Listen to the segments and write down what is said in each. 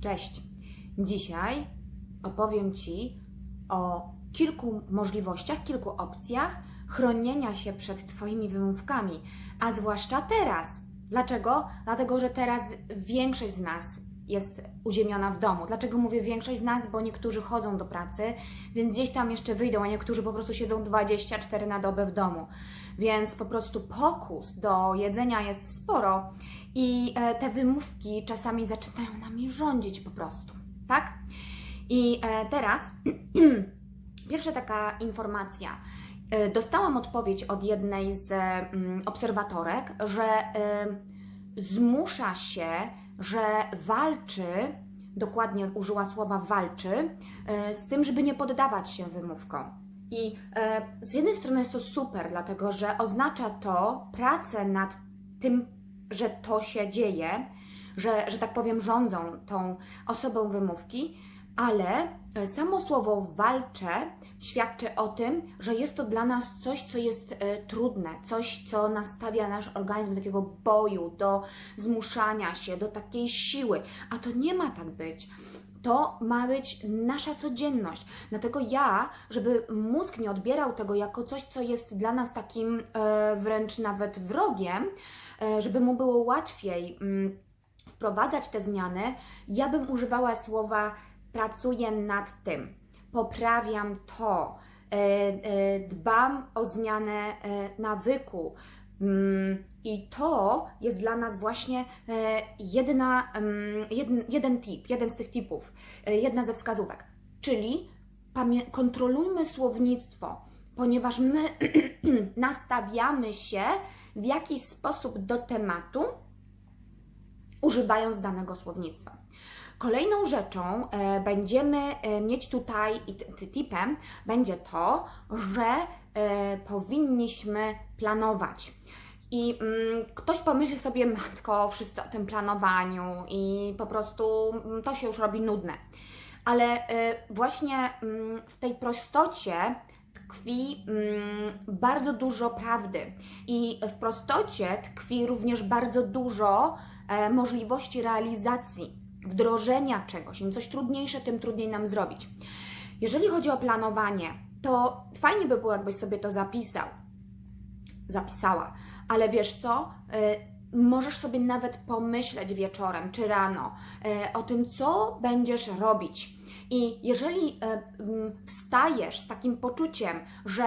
Cześć. Dzisiaj opowiem Ci o kilku możliwościach, kilku opcjach chronienia się przed Twoimi wymówkami, a zwłaszcza teraz. Dlaczego? Dlatego, że teraz większość z nas jest uziemiona w domu. Dlaczego mówię większość z nas? Bo niektórzy chodzą do pracy, więc gdzieś tam jeszcze wyjdą, a niektórzy po prostu siedzą 24 na dobę w domu. Więc po prostu pokus do jedzenia jest sporo i e, te wymówki czasami zaczynają nami rządzić po prostu, tak? I e, teraz pierwsza taka informacja. E, Dostałam odpowiedź od jednej z mm, obserwatorek, że zmusza się, że walczy, dokładnie użyła słowa walczy, e, z tym, żeby nie poddawać się wymówkom. I e, z jednej strony jest to super, dlatego że oznacza to pracę nad tym, że to się dzieje, że, że tak powiem, rządzą tą osobą wymówki, ale e, samo słowo walczę świadczy o tym, że jest to dla nas coś, co jest e, trudne, coś, co nastawia nasz organizm do takiego boju, do zmuszania się, do takiej siły. A to nie ma tak być. To ma być nasza codzienność. Dlatego ja, żeby mózg nie odbierał tego jako coś, co jest dla nas takim e, wręcz nawet wrogiem, e, żeby mu było łatwiej mm, wprowadzać te zmiany, ja bym używała słowa pracuję nad tym, poprawiam to, e, e, dbam o zmianę e, nawyku. Mm, I to jest dla nas właśnie e, jedna, mm, jeden, jeden tip, jeden z tych tipów, jedna ze wskazówek. Czyli kontrolujmy słownictwo, ponieważ my nastawiamy się w jakiś sposób do tematu, używając danego słownictwa. Kolejną rzeczą e, będziemy e, mieć tutaj, tipem będzie to, że e, powinniśmy planować. I mm, ktoś pomyśli sobie, matko, wszyscy o tym planowaniu i po prostu mm, to się już robi nudne. Ale właśnie mm, w tej prostocie tkwi bardzo dużo prawdy. I w prostocie tkwi również bardzo dużo możliwości realizacji, wdrożenia czegoś. Im coś trudniejsze, tym trudniej nam zrobić. Jeżeli chodzi o planowanie, to fajnie by było, jakbyś sobie to zapisał, zapisała, ale wiesz co? Y, możesz sobie nawet pomyśleć wieczorem czy rano y, o tym, co będziesz robić. I jeżeli e, mm, wstajesz z takim poczuciem, że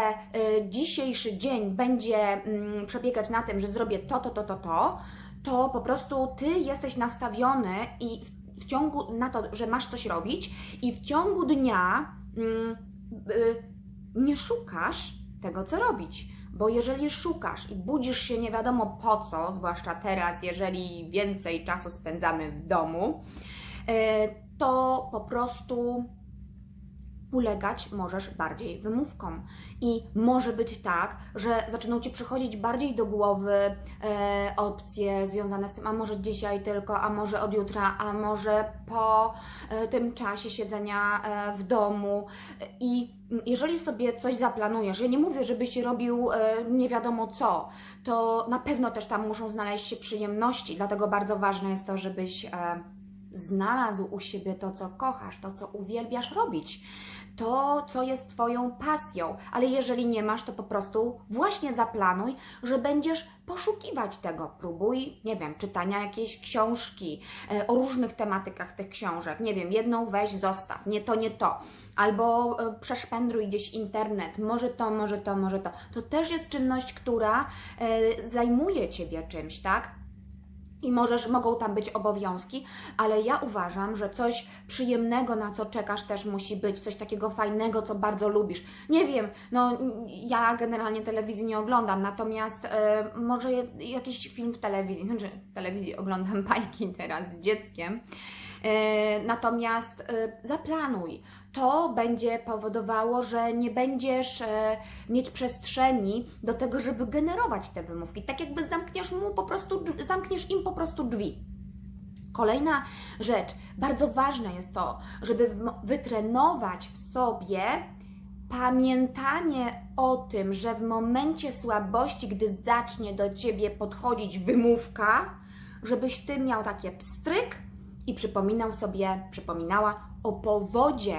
dzisiejszy dzień będzie mm, przebiegać na tym, że zrobię to, to, to, to, to, to po prostu ty jesteś nastawiony i w, ciągu na to, że masz coś robić i w ciągu dnia mm, y, nie szukasz tego, co robić. Bo jeżeli szukasz i budzisz się nie wiadomo po co, zwłaszcza teraz, jeżeli więcej czasu spędzamy w domu, e, to po prostu ulegać możesz bardziej wymówkom. I może być tak, że zaczną Ci przychodzić bardziej do głowy e, opcje związane z tym, a może dzisiaj tylko, a może od jutra, a może po e, tym czasie siedzenia e, w domu. I jeżeli sobie coś zaplanujesz, ja nie mówię, żebyś robił e, nie wiadomo co, to na pewno też tam muszą znaleźć się przyjemności, dlatego bardzo ważne jest to, żebyś e, znalazł u siebie to, co kochasz, to, co uwielbiasz robić, to, co jest Twoją pasją. Ale jeżeli nie masz, to po prostu właśnie zaplanuj, że będziesz poszukiwać tego. Próbuj, nie wiem, czytania jakiejś książki e, o różnych tematykach tych książek. Nie wiem, jedną weź, zostaw, nie to, nie to. Albo e, przeszpędruj gdzieś internet, może to, może to, może to. To też jest czynność, która e, zajmuje Ciebie czymś, tak? I możesz, mogą tam być obowiązki, ale ja uważam, że coś przyjemnego, na co czekasz, też musi być, coś takiego fajnego, co bardzo lubisz. Nie wiem, no ja generalnie telewizji nie oglądam, natomiast e, może je, jakiś film w telewizji, znaczy telewizji oglądam bajki teraz z dzieckiem. E, Natomiast e, zaplanuj. To będzie powodowało, że nie będziesz e, mieć przestrzeni do tego, żeby generować te wymówki. Tak jakby zamkniesz mu po prostu, zamkniesz im po prostu drzwi. Kolejna rzecz, bardzo ważne jest to, żeby wytrenować w sobie pamiętanie o tym, że w momencie słabości, gdy zacznie do ciebie podchodzić wymówka, żebyś ty miał takie pstryk i przypominał sobie, przypominała o powodzie,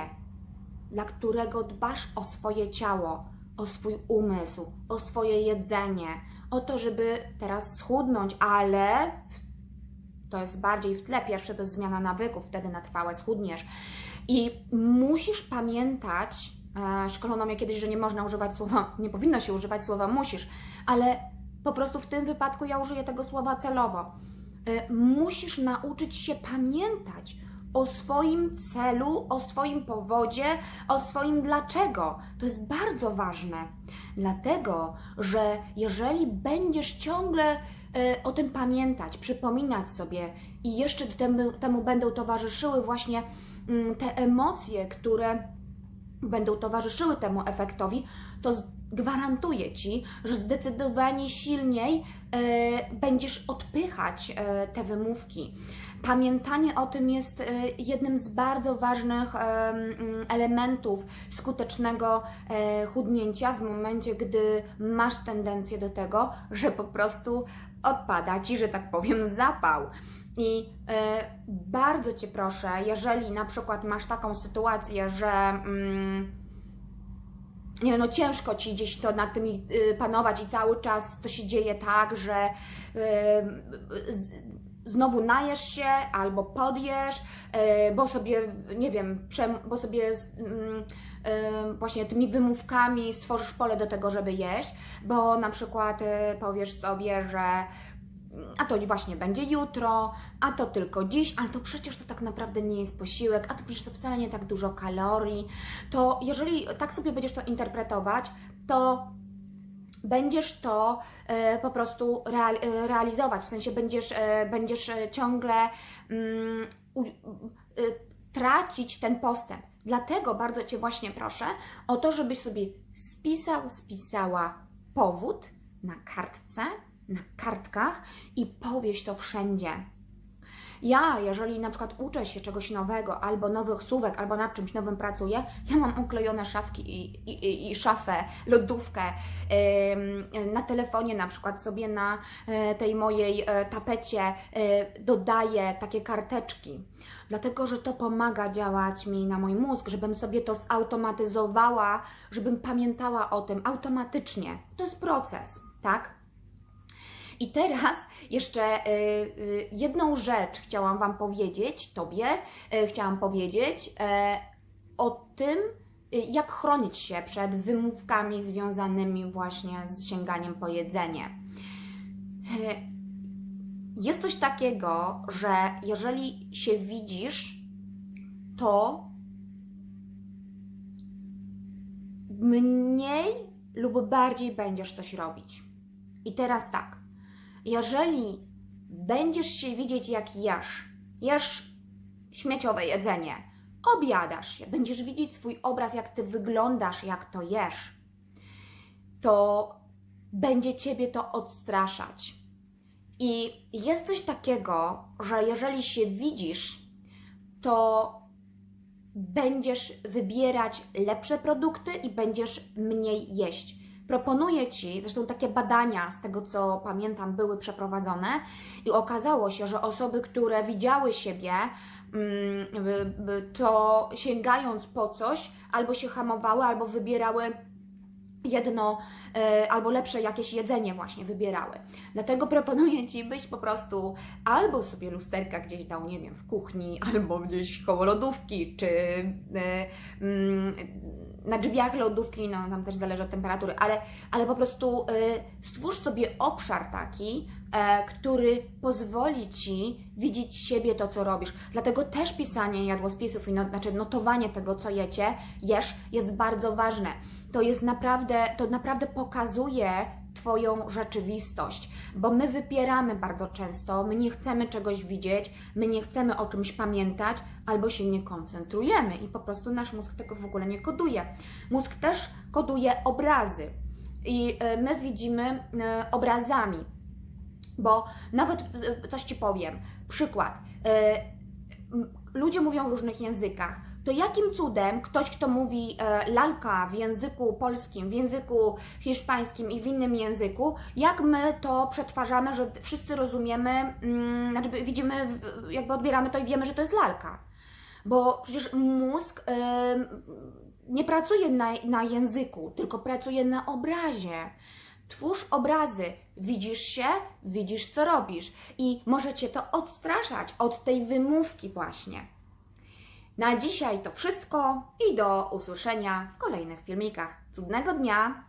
dla którego dbasz o swoje ciało, o swój umysł, o swoje jedzenie, o to, żeby teraz schudnąć, ale to jest bardziej w tle. Pierwsze to jest zmiana nawyków, wtedy na trwałe schudniesz. I musisz pamiętać, e, szkolono mnie kiedyś, że nie można używać słowa, nie powinno się używać słowa musisz, ale po prostu w tym wypadku ja użyję tego słowa celowo. E, musisz nauczyć się pamiętać o swoim celu, o swoim powodzie, o swoim dlaczego. To jest bardzo ważne, dlatego że jeżeli będziesz ciągle e, o tym pamiętać, przypominać sobie i jeszcze temu, temu będą towarzyszyły właśnie mm, te emocje, które będą towarzyszyły temu efektowi, to gwarantuję Ci, że zdecydowanie silniej e, będziesz odpychać e, te wymówki. Pamiętanie o tym jest e, jednym z bardzo ważnych elementów skutecznego chudnięcia w momencie, gdy masz tendencję do tego, że po prostu odpada Ci, że tak powiem, zapał. I bardzo Cię proszę, jeżeli na przykład masz taką sytuację, że mm, nie wiem, no ciężko Ci gdzieś to nad tym y, panować i cały czas to się dzieje tak, że y, znowu najesz się albo podjesz, y, bo sobie, nie wiem, bo sobie mm, właśnie tymi wymówkami stworzysz pole do tego, żeby jeść, bo na przykład powiesz sobie, że a to właśnie będzie jutro, a to tylko dziś, ale to przecież to tak naprawdę nie jest posiłek, a to przecież to wcale nie tak dużo kalorii. To jeżeli tak sobie będziesz to interpretować, to będziesz to e, po prostu real, e, realizować, w sensie będziesz, e, będziesz ciągle mm, tracić ten postęp. Dlatego bardzo Cię właśnie proszę o to, żebyś sobie spisał, spisała powód na kartce, na kartkach i powieś to wszędzie. Ja, jeżeli na przykład uczę się czegoś nowego, albo nowych słówek, albo nad czymś nowym pracuję, ja mam uklejone szafki i, i, i szafę, lodówkę. Na telefonie na przykład sobie na y, tej mojej y, tapecie y, dodaję takie karteczki, dlatego że to pomaga działać mi na mój mózg, żebym sobie to zautomatyzowała, żebym pamiętała o tym automatycznie. To jest proces, tak? I teraz jeszcze y, y, jedną rzecz chciałam Wam powiedzieć, Tobie, y, chciałam powiedzieć o tym, jak chronić się przed wymówkami związanymi właśnie z sięganiem po jedzenie. Jest coś takiego, że jeżeli się widzisz, to mniej lub bardziej będziesz coś robić. I teraz tak jeżeli będziesz się widzieć jak jesz, jesz śmieciowe jedzenie, obiadasz się, będziesz widzieć swój obraz, jak ty wyglądasz, jak to jesz, to będzie ciebie to odstraszać. I jest coś takiego, że jeżeli się widzisz, to będziesz wybierać lepsze produkty i będziesz mniej jeść. Proponuję Ci, zresztą takie badania z tego co pamiętam były przeprowadzone i okazało się, że osoby, które widziały siebie, mm, to sięgając po coś, albo się hamowały, albo wybierały jedno e, albo lepsze jakieś jedzenie właśnie wybierały. Dlatego proponuję Ci, byś po prostu albo sobie lusterka gdzieś dał, nie wiem, w kuchni, albo gdzieś koło lodówki, czy e, mm, na drzwiach lodówki, no tam też zależy od temperatury, ale, ale po prostu y, stwórz sobie obszar taki, e, który pozwoli Ci widzieć siebie to, co robisz. Dlatego też pisanie jadłospisów i no, znaczy notowanie tego, co jecie, jesz, jest bardzo ważne. To jest naprawdę, to naprawdę pokazuje Twoją rzeczywistość, bo my wypieramy bardzo często, my nie chcemy czegoś widzieć, my nie chcemy o czymś pamiętać, albo się nie koncentrujemy i po prostu nasz mózg tego w ogóle nie koduje. Mózg też koduje obrazy i e, my widzimy e, obrazami, bo nawet e, coś Ci powiem, przykład, ludzie mówią w różnych językach, to jakim cudem ktoś, kto mówi e, lalka w języku polskim, w języku hiszpańskim i w innym języku, jak my to przetwarzamy, że wszyscy rozumiemy, mm, znaczy widzimy, jakby odbieramy to i wiemy, że to jest lalka. Bo przecież mózg nie pracuje na, na języku, tylko pracuje na obrazie. Twórz obrazy, widzisz się, widzisz co robisz i może cię to odstraszać od tej wymówki właśnie. Na dzisiaj to wszystko i do usłyszenia w kolejnych filmikach. Cudnego dnia!